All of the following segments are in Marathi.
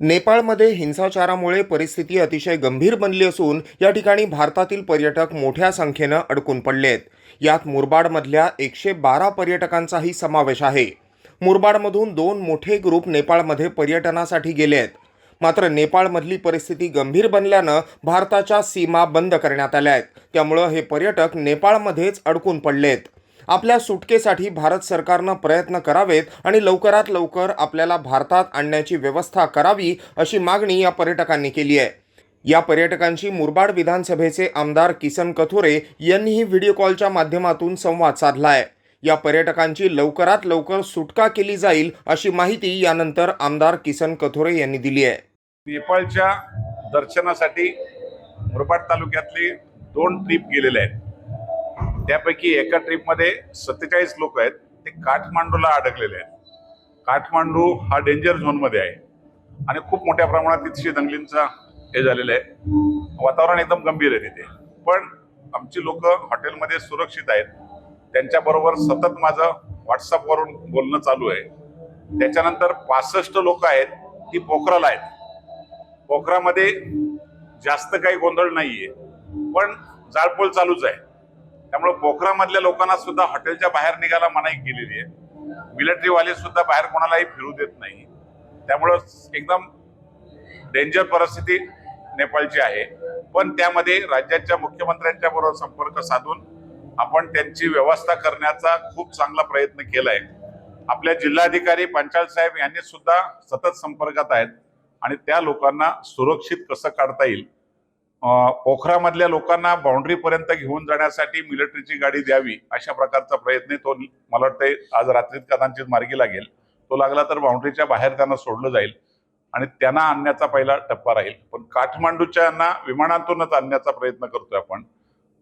नेपाळमध्ये हिंसाचारामुळे परिस्थिती अतिशय गंभीर बनली असून या ठिकाणी भारतातील पर्यटक मोठ्या संख्येनं अडकून पडले आहेत यात मुरबाडमधल्या एकशे बारा पर्यटकांचाही समावेश आहे. मुरबाडमधून दोन मोठे ग्रुप नेपाळमध्ये पर्यटनासाठी गेले आहेत मात्र नेपाळमधली परिस्थिती गंभीर बनल्यानं भारताच्या सीमा बंद करण्यात आल्या आहेत त्यामुळं हे पर्यटक नेपाळमध्येच अडकून पडले आहेत आपल्या सुटकेसाठी भारत सरकारनं प्रयत्न करावेत आणि लवकरात लवकर आपल्याला भारतात आणण्याची व्यवस्था करावी अशी मागणी या पर्यटकांनी केली आहे. या पर्यटकांशी मुरबाड विधानसभेचे आमदार किसन कथोरे यांनीही व्हिडिओ कॉलच्या माध्यमातून संवाद साधला आहे. या पर्यटकांची लवकरात लवकर सुटका केली जाईल अशी माहिती यानंतर आमदार किसन कथोरे यांनी दिली आहे. नेपाळच्या दर्शनासाठी मुरबाड तालुक्यातले दोन ट्रिप गेलेले आहेत. त्यापैकी एका ट्रिपमध्ये सत्तेचाळीस लोक आहेत. ते काठमांडूला अडकलेले आहेत. काठमांडू हा डेंजर झोनमध्ये आहे. आणि खूप मोठ्या प्रमाणात तिथे दंगलींचा हे झालेलं आहे. वातावरण एकदम गंभीर आहे तिथे. पण आमची लोक हॉटेलमध्ये सुरक्षित आहेत. त्यांच्याबरोबर सतत माझं व्हॉट्सअपवरून बोलणं चालू आहे. त्याच्यानंतर पासष्ट लोक आहेत ती पोखराला आहेत. पोखरामध्ये जास्त काही गोंधळ नाही आहे पण जाळपोळ चालूच आहे. त्यामुळे पोखरामधल्या लोकांना सुद्धा हॉटेलच्या बाहेर निघायला मनाई केलेली आहे. मिलिटरीवाले सुद्धा बाहेर कोणालाही फिरू देत नाही. त्यामुळं एकदम डेंजर परिस्थिती नेपाळची आहे. पण त्यामध्ये राज्याच्या मुख्यमंत्र्यांच्या बरोबर संपर्क साधून आपण त्यांची व्यवस्था करण्याचा खूप चांगला प्रयत्न केलाय. आपल्या जिल्हाधिकारी पंचाल साहेब यांनी सुद्धा सतत संपर्कात आहेत आणि त्या लोकांना सुरक्षित कसं काढता येईल पोखरामधल्या लोकांना बाउंड्री पर्यंत घेऊन जाण्यासाठी मिलिटरीची गाडी द्यावी अशा प्रकारचा प्रयत्न तो मला वाटतंय आज रात्रीत कदाचित मार्गी लागेल. तो लागला तर बाउंड्रीच्या बाहेर त्यांना सोडलं जाईल आणि त्यांना आणण्याचा पहिला टप्पा राहील. पण काठमांडूच्या विमानातूनच आणण्याचा प्रयत्न करतोय आपण.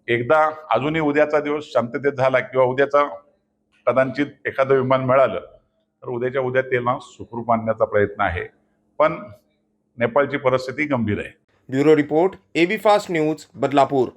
एकदा अजूनही उद्याचा दिवस शांततेत झाला किंवा उद्याचा कदाचित एखादं विमान मिळालं तर उद्याच्या उद्या त्यांना सुखरूप आणण्याचा प्रयत्न आहे. पण नेपाळची परिस्थिती गंभीर आहे. Bureau report AB fast news Badlapur.